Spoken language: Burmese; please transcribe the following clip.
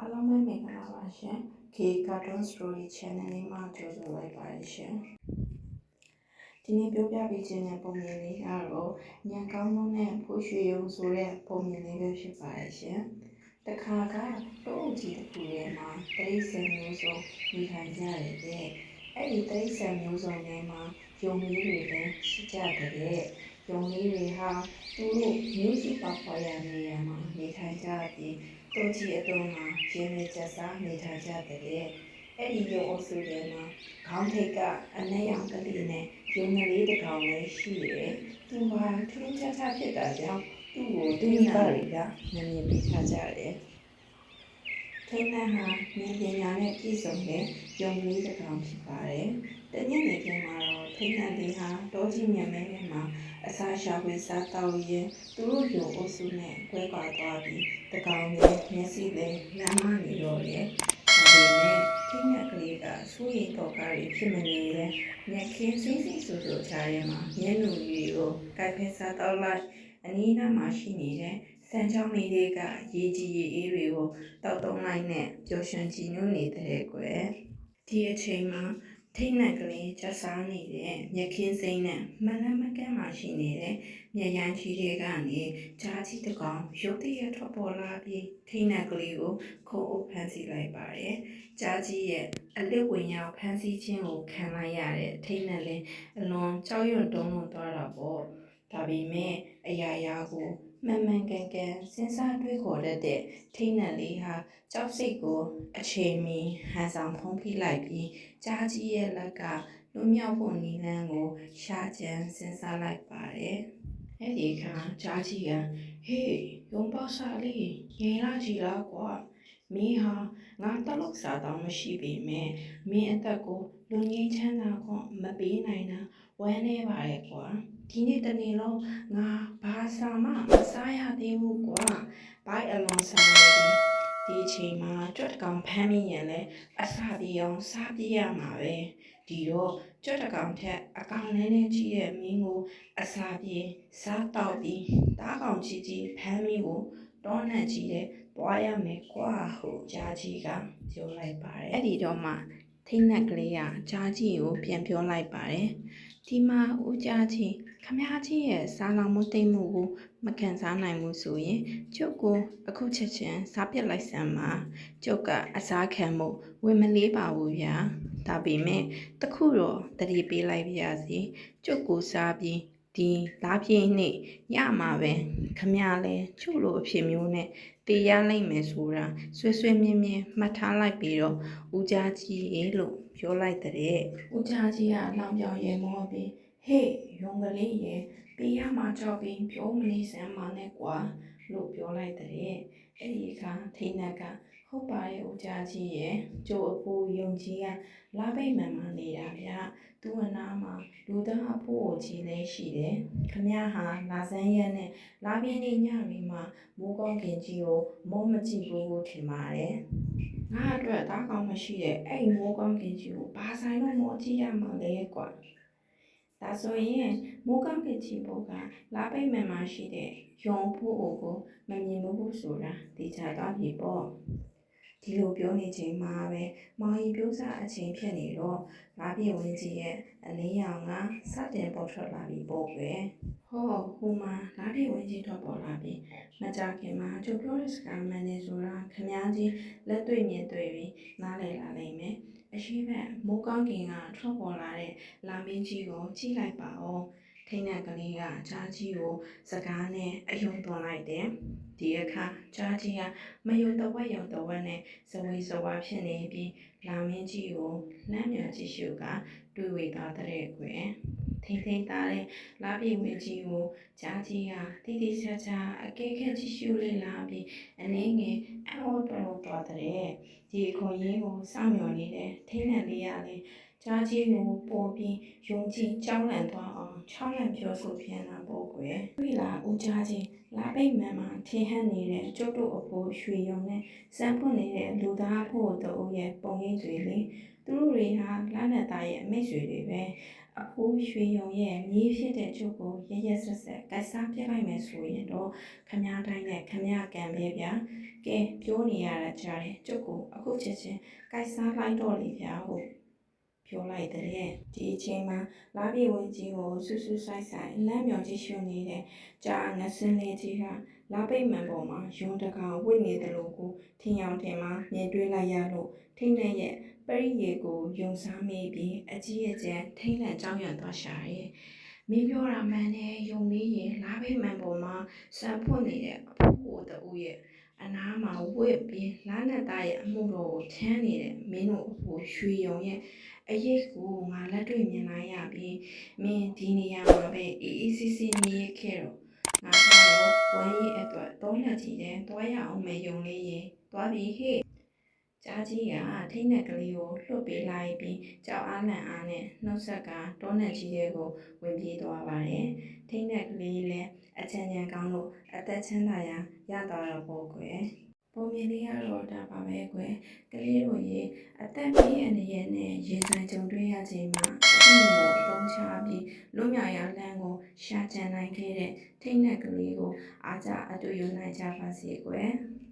အားလုံးပဲမင်္ဂလာပါရှင် K Cartoon Story Channel လေးမှာကြိုဆိုလိုက်ပါတယ်ရှင်ဒီနေ့ပြောပြပေးခြင်းတဲ့ပုံမြင်လေးကတော့ညံကောင်းလုံးနဲ့ဖိုးရွှေရုံဆိုတဲ့ပုံမြင်လေးပဲဖြစ်ပါတယ်ရှင်တခါကတို့ကြီးတစ်ခုထဲမှာတိရစ္ဆာန်မျိုးစုံနေထိုင်ကြရတယ်အဲ့ဒီတိရစ္ဆာန်မျိုးစုံထဲမှာယုံလေးတွေလည်းရှိကြတယ်ယုံလေးတွေဟာသူတို့မျိုးစိပောက်ခွာရနေရမှာနေထိုင်ကြပြီး တို့ကြီးအတွင်းမှာရင်းနေချက်စားနေထိုင်ကြတယ်အဲ့ဒီရုံအုပ်စုထဲမှာခေါင်းထိတ်ကအနက်ရောင်ကလေးနဲ့ယုံကလေးတစ်ကောင်လည်းရှိတယ်သူဟာထူးခြားခြားဖြစ်တာကြောင့်သူ့ကိုသူ့မိဘတွေကနာမည်ပေးထားကြတယ် ထိန်းနှံဟာဉာဏ်ပညာနဲ့ပြည့်စုံတဲ့ယုံကလေးတစ်ကောင်ဖြစ်ပါတယ်တညနေခင်းမှာတော့ထိန်းနှံလေးဟာတောကြီးမြတ်မဲထဲမှာအစာရှာဖွေစားတောက်ရင်သူတို့ယုံအုပ်စုနဲ့ခွဲခွာသွားပြီးတကောင်နဲ့မျက်စိလည်းလမ်းမနေတော့တယ်။ဒါပေမဲ့ထိမြက်ကလေးကစိုးရိမ်တော့ကားတွေဖြစ်မနေရဲ့မျက်ခင်းစိမ့်စိမ့်ဆူဆူချားရဲမှာမျက်နှာကြီးကိုကိုက်ဖက်စားတော့လိုက်အနီးနားမှာရှိနေတဲ့ စံချောင်းလေးတွေကရေကြီးရေအေးတွေကိုတောက်တုံးလိုက်နဲ့ပျော်ရွှင်ကြည်နူးနေတဲ့ကွယ်ဒီအချိန်မှာထိတ်နှက်ကလေးချက်စားနေတဲ့မြက်ခင်းစိမ့်နဲ့မလန်းမကန်းမှရှိနေတဲ့မြက်ရန်ကြီးတွေကနေကြားကြီးတစ်ကောင်ရုတ်တရက်ထွက်ပေါ်လာပြီးထိတ်နှက်ကလေးကိုခုံအုပ်ဖမ်းဆီးလိုက်ပါတယ်။ကြားကြီးရဲ့အလစ်ဝင်ရောက်ဖမ်းဆီးခြင်းကိုခံလိုက်ရတဲ့ထိတ်နှက်လေးအလွန်ကြောက်ရွံ့တုန်လှုပ်သွားတာပေါ့။ဒါပေမဲ့အရာရာကို မှန်မှန်ကန်ကန်စဉ်းစားတွေးခေါ်တတ်တဲ့ထိတ်နှက်လေးဟာကြောက်စိတ်ကိုအချိန်မီဟန်ဆောင်ဖုံးဖိလိုက်ပြီးကြားကြီးရဲ့လက်ကလွမြောက်ဖို့နီလန်းကိုရှာကြံစဉ်းစားလိုက်ပါတယ်။အဲ့ဒီအခါကြားကြီးကဟေးရုံပေါစားလေးငယ်လာကြည့်လားကွာမင်းဟာငါတလောက်စားတော့မရှိပေမဲ့မင်းအသက်ကိုလူငင်းချမ်းသာခွန်မပေးနိုင်တာဝမ်းနေပါရဲ့ကွာ ဒီနေ့တနေ့လုံးငါဘာစာမှမစားရသေးဘူးကွာဘိုက်အလွန်ဆောင်နေပြီဒီအချိန်မှာကြွက်တကောင်ဖမ်းမိရင်လဲအစာပြေအောင်စားပြရမှာပဲဒီတော့ကြွက်တကောင်ထက်အကောင်နည်းနည်းကြီးတဲ့မင်းကိုအစာပြေစားတော့ပြီးတားကောင်ကြီးကြီးဖမ်းမိကိုတောနဲ့ကြီးတဲ့ပွားရမယ်ကွာဟုကြားကြီးကပြောလိုက်ပါတယ်အဲ့ဒီတော့မှထိတ်နှက်ကလေးကကြားကြီးကိုပြန်ပြောလိုက်ပါတယ် ဒီမှာဦးကြားကြီးခမ ्या ကြီးရဲ့စားလောင်မှုတိတ်မှုကိုမခံစားနိုင်ဘူးဆိုရင်ကျုပ်ကိုအခုချက်ချင်းစားပြစ်လိုက်စမ်းပါကျုပ်ကအစားခံမှုဝင်မလေးပါဘူးဗျာဒါပေမဲ့တခုတော့တတိပေးလိုက်ပါရစေကျုပ်ကိုစားပြီး ဒီလားပြင်းနေ့ညမှာပဲခမ ्या လဲချုပ်လို့အဖြစ်မျိုးနဲ့တေးရလိုက်မယ်ဆိုတာဆွဲဆွဲမြင်းမြင်းမှတ်ထားလိုက်ပြီးတော့ဦးကြားကြီးရေလို့ပြောလိုက်တဲ့ဦးကြားကြီးကလောင်ပြောင်ရေမောပြီးဟေးရုံကလေးရေပေးရမှာကြောက်ပြီးပြောမနေစမ်းပါနဲ့ကွာလို့ပြောလိုက်တဲ့အဲ့ဒီအခါထိနက်က ဟုတ်ပါရဲ့ဦးကြားကြီးရဲ့ကျိုးအဖိုးယုံကြီးကလာပိတ်မှန်မှနေတာဗျာသူ့အနာမှာလူသားအဖိုးကိုကြီးလေးရှိတယ်ခမရဟာလာစမ်းရက်နဲ့လာပြင်းနေညရီမှာမိုးကောင်းခင်ကြီးကိုမောမကြည့်ဘူးထင်ပါတယ်ငါအတွက်သားကောင်းမရှိတဲ့အဲ့ဒီမိုးကောင်းခင်ကြီးကိုဘာဆိုင်လို့မောကြည့်ရမှာလဲကွာဒါဆိုရင်မိုးကောင်းကင်ချီဘုတ်ကလာပိတ်မှန်မှရှိတဲ့ယုံဖို့အိုကိုမမြင်ဘူးဆိုတာသိချသွားပြီပေါ့ ဒီလိုပြောနေချိန်မှာပဲမောင်ရီပြောစားအချိန်ဖြစ်နေတော့လာပြည့်ဝင်းကြီးရဲ့အလင်းရောင်ကစတင်ပေါ်ထွက်လာပြီပေါ့ကွယ်ဟောဟိုမှာလာပြည့်ဝင်းကြီးတော့ပေါ်လာပြီမကြခင်မှာကျုပ်ပြောတဲ့စကားမှန်နေဆိုတာခမားကြီးလက်တွေ့မြင်တွေ့ပြီးနားလည်လာနိုင်မယ်အရှိဘက်မိုးကောင်းကင်ကထွက်ပေါ်လာတဲ့လာမင်းကြီးကိုကြည့်လိုက်ပါဦး ထိန်းတဲ့ကလေးကဂျားကြီးကိုစကားနဲ့အယုံသွန်လိုက်တယ်ဒီအခါဂျားကြီးကမယုံတဝက်ယုံတဝက်နဲ့ဇဝေဇဝါဖြစ်နေပြီးလာမင်းကြီးကိုလမ်းမြော်ကြည့်ရှုကတွေ့ဝေသွားတဲ့ကွယ်ထိမ့်ထိမ့်သားတဲ့လာပြေဝင်းကြီးကိုဂျားကြီးကတိတိကျကျအကဲခက်ကြည့်ရှုလေလာပြီးအနေငယ်အော်တော်တော်တဲ့ဒီအခွင့်အရေးကိုစောင့်မျှော်နေတဲ့ထိန်းတဲ့လေးရလေ ကြားကြီးကိုပေါ်ပြီးယုံကြည်ကြောင်းလန့်သွားအောင်ချောင်းလန့်ပြောဆိုပြန်လာပေါ့ကွယ်တွေ့လာဦးကြားကြီးလာပိတ်မှန်မှာထင်ဟပ်နေတဲ့ကျုပ်တို့အဖိုးရွှေရုံနဲ့စမ်းပွင့်နေတဲ့လူသားဖို့တို့ရဲ့ပုံရိပ်တွေလေသူတို့တွေဟာလမ်းနဲ့သားရဲ့အမိတ်ဆွေတွေပဲအဖိုးရွှေယုံရဲ့မြေးဖြစ်တဲ့ကျုပ်ကိုရရဆက်ဆက်ကိုက်စားပြလိုက်မယ်ဆိုရင်တော့ခမားတိုင်းနဲ့ခမားကံပဲဗျာကဲပြောနေရတာကြားတယ်ကျုပ်ကိုအခုချက်ချင်းကိုက်စားလိုက်တော့လေဗျာဟုတ် ပြောလိုက်တဲ့ဒီအချိန်မှာလာပြေဝင်ကြီးကိုဆူဆူဆိုင်ဆိုင်လမ်းမြောင်ကြည့်ရှုနေတဲ့ကြာငစင်းလေးကြီးကလာပိတ်မှန်ပေါ်မှာယွန်းတကောင်ဝစ်နေတယ်လို့ကိုထင်အောင်ထင်မှာမြင်တွေ့လိုက်ရလို့ထိမ့်တဲ့ရဲ့ပရိယေကိုယုံစားမိပြီးအကြီးအကျယ်ထိမ့်လန့်ကြောင်းရံသွားရှာရဲ့မင်းပြောတာမှန်တယ်ယုံလေးရင်လားဖိတ်မှန်ပေါ်မှာစံဖွင့်နေတဲ့အဖိုးကိုတူရဲ့ အနားမှာဝစ်ပြီးလားနဲ့သားရဲ့အမှုတော်ကိုထမ်းနေတဲ့မင်းတို့အဖိုးရွှေယုံရဲ့အရေးကိုငါလက်တွေ့မြင်လိုက်ရပြီးမင်းဒီနေရာမှာပဲအေးအေးဆေးဆေးနေရခဲ့တော့ငါကတော့ဝမ်းရေးအတွက်တောလက်ကြီးတဲ့တွားရအောင်မယ်ယုံလေးရင်တွားပြီးဟေ့ ကြားကြီးကထိတ်နဲ့ကလေးကိုလွတ်ပေးလိုက်ပြီးကြောက်အားလန့်အားနဲ့နှုတ်ဆက်ကတောနဲ့ကြီးတွေကိုဝင်ပြေးသွားပါတယ်။ထိတ်နဲ့ကလေးလည်းအချမ်းချမ်းကောင်းလို့အသက်ချမ်းသာရာရသွားတော့ပေါ့ကွယ်။ပုံမြင်လေးကတော့ဒါပါပဲကွယ်။ကလေးတို့ရေအသက်ကြီးအနေနဲ့နဲ့ရေဆိုင်ကြုံတွေ့ရချိန်မှာအမှုကိုအသုံးချပြီးလွတ်မြောက်ရာလမ်းကိုရှာကြံနိုင်ခဲ့တဲ့ထိတ်နဲ့ကလေးကိုအားကြအတူယူနိုင်ကြပါစေကွယ်။